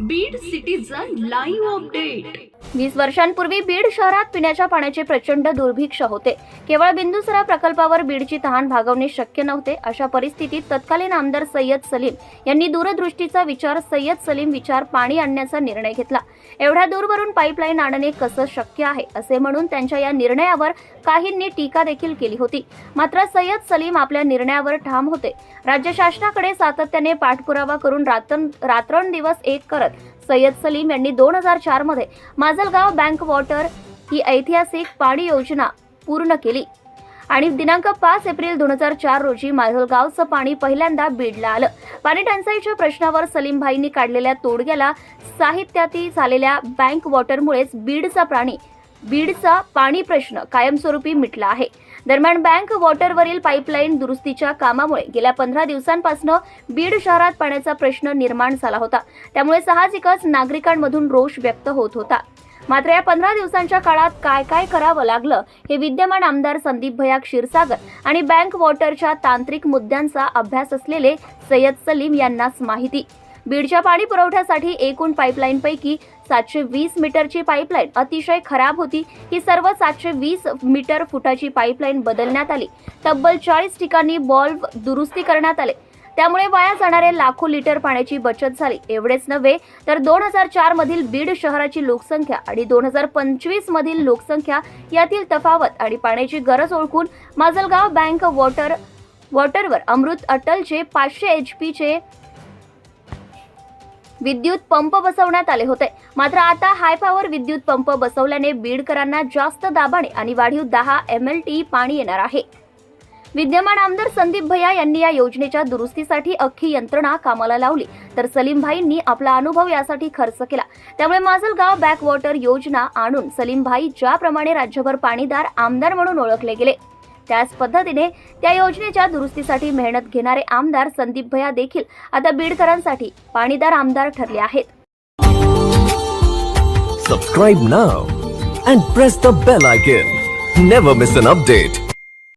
Beed citizen live update वीस वर्षांपूर्वी बीड शहरात पिण्याच्या पाण्याचे प्रचंड दुर्भिक्ष होते. केवळ बिंदुसरा प्रकल्पावर बीडची तहान भागवणे शक्य नव्हते अशा परिस्थितीत तत्कालीन आमदार सय्यद सलीम यांनी दूरदृष्टीचा विचार सय्यद सलीम विचार पाणी आणण्याचा निर्णय घेतला. एवढ्या दूरवरून पाईपलाईन आणणे कसं शक्य आहे असे म्हणून त्यांच्या या निर्णयावर काहींनी टीका देखील केली होती. मात्र सय्यद सलीम आपल्या निर्णयावर ठाम होते. राज्य शासनाकडे सातत्याने पाठपुरावा करून रात्र रात्रंदिवस एक करत सय्यद सलीम यांनी दोन हजार चारमध्ये माजलगाव बँक वॉटर ही ऐतिहासिक पाणी योजना पूर्ण केली. आणि दिनांक पाच एप्रिल दोन हजार चार रोजी माजलगावचं पाणी पहिल्यांदा बीडला आलं. पाणी टंचाईच्या प्रश्नावर सलीमभाईंनी काढलेल्या तोडग्याला साहित्यातील झालेल्या बँक वॉटरमुळेच बीडचा प्राणी बीडचा पाणी प्रश्न कायमस्वरूपी मिटला आहे. दरम्यान बँक वॉटरवरील पाईपलाईन दुरुस्तीच्या कामामुळे गेल्या पंधरा दिवसांपासून बीड शहरात पाण्याचा प्रश्न निर्माण झाला होता. त्यामुळे साहजिकच नागरिकांमधून रोष व्यक्त होत होता. मात्र या पंधरा दिवसांच्या काळात काय काय करावं लागलं हे विद्यमान आमदार संदीप भया क्षीरसागर आणि बँक वॉटरच्या तांत्रिक मुद्द्यांचा अभ्यास असलेले सय्यद सलीम यांनाच माहिती. बीडच्या पाणी पुरवठ्यासाठी एकूण पाईपलाईनपैकी सातशे वीस मीटरची पाईपलाईन अतिशय खराब होती. ही सर्व सातशे वीस मीटर फुटाची पाईपलाईन बदलण्यात आली. तब्बल चाळीस ठिकाणी बॉल्व दुरुस्ती करण्यात आले. त्यामुळे वाया जाणारे लाखो लिटर पाण्याची बचत झाली. एवढेच नव्हे तर दोन हजार चार मधील बीड शहराची लोकसंख्या आणि दोन हजार पंचवीस मधील लोकसंख्या यातील तफावत आणि पाण्याची गरज ओळखून माजलगाव बँक वॉटर वॉटरवर अमृत अटलचे पाचशे एच पीचे विद्युत पंप बसवण्यात आले होते. मात्र आता हाय पॉवर विद्युत पंप बसवल्याने बीडकरांना जास्त दाबाने आणि वाढीव दहा एम एल टी पाणी येणार आहे. विद्यमान आमदार संदीप भैया यांनी या योजनेच्या दुरुस्तीसाठी अख्खी यंत्रणा कामाला लावली. तर सलीमभाईंनी आपला अनुभव यासाठी खर्च केला. त्यामुळे माजलगाव बॅकवॉटर योजना आणून सलीमभाई ज्याप्रमाणे राज्यभर पाणीदार आमदार म्हणून ओळखले गेले. त्याच पद्धतीने त्या योजनेच्या दुरुस्तीसाठी मेहनत घेणारे आमदार संदीप भैया देखील आता बीडकरांसाठी पाणीदार आमदार ठरले आहेत. Subscribe now and press the bell icon never miss an update